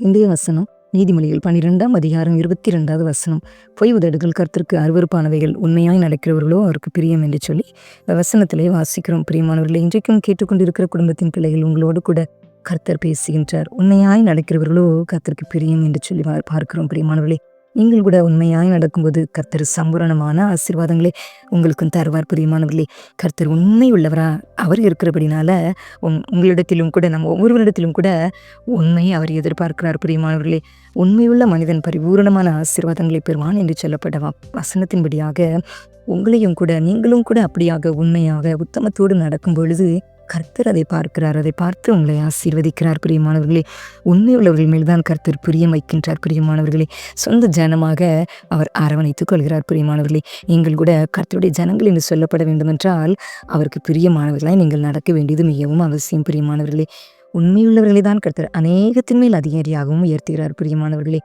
இந்திய வசனம் நீதிமொழிகள் பன்னிரெண்டாம் அதிகாரம் இருபத்தி ரெண்டாவது வசனம். பொய் உதடுகள் கர்த்தருக்கு அருவருப்பானவைகள் உண்மையாய் நடக்கிறவர்களோ அவருக்கு பிரியம் என்று சொல்லி இந்த வசனத்திலே வாசிக்கிறோம். பிரியமானவர்களை இன்றைக்கும் கேட்டுக்கொண்டிருக்கிற குடும்பத்தின் பிள்ளைகள் உங்களோடு கூட கர்த்தர் பேசுகின்றார். உண்மையாய் நடக்கிறவர்களோ கர்த்தருக்கு பிரியம் என்று சொல்லி பார்க்கிறோம். பிரியமானவர்களே நீங்கள் கூட உண்மையாய் நடக்கும்போது கர்த்தர் சம்பூரணமான ஆசீர்வாதங்களை உங்களுக்கும் தருவார் பிரியமானவர்களே. கர்த்தர் உண்மை உள்ளவரா அவர் இருக்கிறபடினால உங் உங்களிடத்திலும் கூட நம்ம ஒவ்வொருவரிடத்திலும் கூட உண்மையை அவர் எதிர்பார்க்கிறார் பிரியமானவர்களே. உண்மையுள்ள மனிதன் பரிபூரணமான ஆசீர்வாதங்களை பெறுவான் என்று சொல்லப்பட்ட வசனத்தின்படியாக உங்களையும் கூட நீங்களும் கூட அப்படியாக உண்மையாக உத்தமத்தோடு நடக்கும் பொழுது கர்த்தர் அதை பார்க்கிறார் அதை பார்த்து உங்களை ஆசீர்வதிக்கிறார் பிரியமானவர்களே. உண்மையுள்ளவர்கள் மேல்தான் கர்த்தர் பிரியம் வைக்கின்றார் பிரியமானவர்களே. சொந்த ஜனமாக அவர் அரவணைத்துக் கொள்கிறார் பிரியமானவர்களே. நீங்கள் கூட கர்த்தருடைய ஜனங்கள் என்று சொல்லப்பட வேண்டுமென்றால் அவருக்கு பிரியமானவர்களாய் நீங்கள் நடக்க வேண்டியது மிகவும் அவசியம் பிரியமானவர்களே. உண்மையுள்ளவர்களை தான் கர்த்தர் அநேகத்தின் மேல் அதிகாரியாகவும் உயர்த்துகிறார் பிரியமானவர்களே.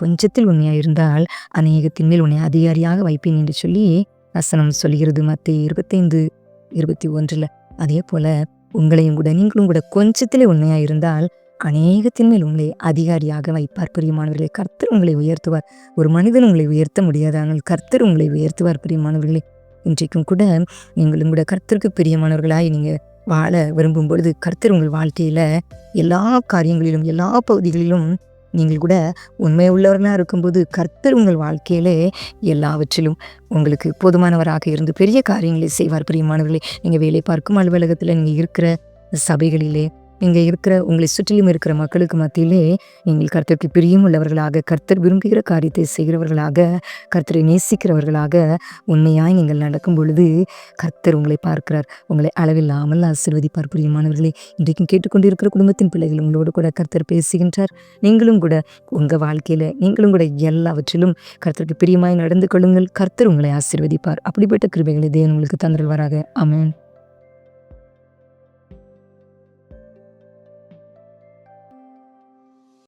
கொஞ்சத்தில் உண்மையாக இருந்தால் அநேகத்தின் மேல் உன்னை அதிகாரியாக வைப்பேன் என்று சொல்லி வசனம் சொல்கிறது மற்ற இருபத்தைந்து இருபத்தி ஒன்றில். அதே போல உங்களையும் கூட நீங்களும் கூட கொஞ்சத்திலே உண்மையாக இருந்தால் அநேகத்தின் மேல் உங்களை அதிகாரியாக வைப்பார். பிரியமானவர்களே கர்த்தர் உங்களை உயர்த்துவார். ஒரு மனிதன் உங்களை உயர்த்த முடியாதானால் கர்த்தர் உங்களை உயர்த்துவார் பிரியமானவர்களே. இன்றைக்கும் கூட நீங்களும் கூட கர்த்தருக்கு பிரியமானவர்களாய் நீங்கள் வாழ விரும்பும் பொழுது கர்த்தர் உங்கள் வாழ்க்கையில் எல்லா காரியங்களிலும் எல்லா பகுதிகளிலும் நீங்கள் கூட உண்மை உள்ளவர்களாக இருக்கும்போது கர்த்தர் உங்கள் வாழ்க்கையிலே எல்லாவற்றிலும் உங்களுக்கு போதுமானவராக இருந்து பெரிய காரியங்களை செய்வார். பிரியமானவர்களே நீங்கள் வேலை பார்க்கும் அலுவலகத்தில் நீங்கள் இருக்கிற சபைகளிலே நீங்கள் இருக்கிற உங்களை சுற்றிலும் இருக்கிற மக்களுக்கு மத்தியிலே நீங்கள் கர்த்தருக்கு பிரியும் உள்ளவர்களாக கர்த்தர் விரும்புகிற காரியத்தை செய்கிறவர்களாக கர்த்தரை நேசிக்கிறவர்களாக உண்மையாய் நீங்கள் நடக்கும் பொழுது கர்த்தர் உங்களை பார்க்கிறார். உங்களை அளவில்லாமல் ஆசீர்வதிப்பார். பிரியமானவர்களே இன்றைக்கும் கேட்டுக்கொண்டிருக்கிற குடும்பத்தின் பிள்ளைகள் உங்களோடு கூட கர்த்தர் பேசுகின்றார். நீங்களும் கூட உங்கள் வாழ்க்கையில் நீங்களும் கூட எல்லாவற்றிலும் கர்த்தருக்கு பிரியமாய் நடந்து கொள்ளுங்கள். கர்த்தர் உங்களை ஆசீர்வதிப்பார். அப்படிப்பட்ட கிருபைகளை தேவன் உங்களுக்கு தந்தல்வாராக அமேன்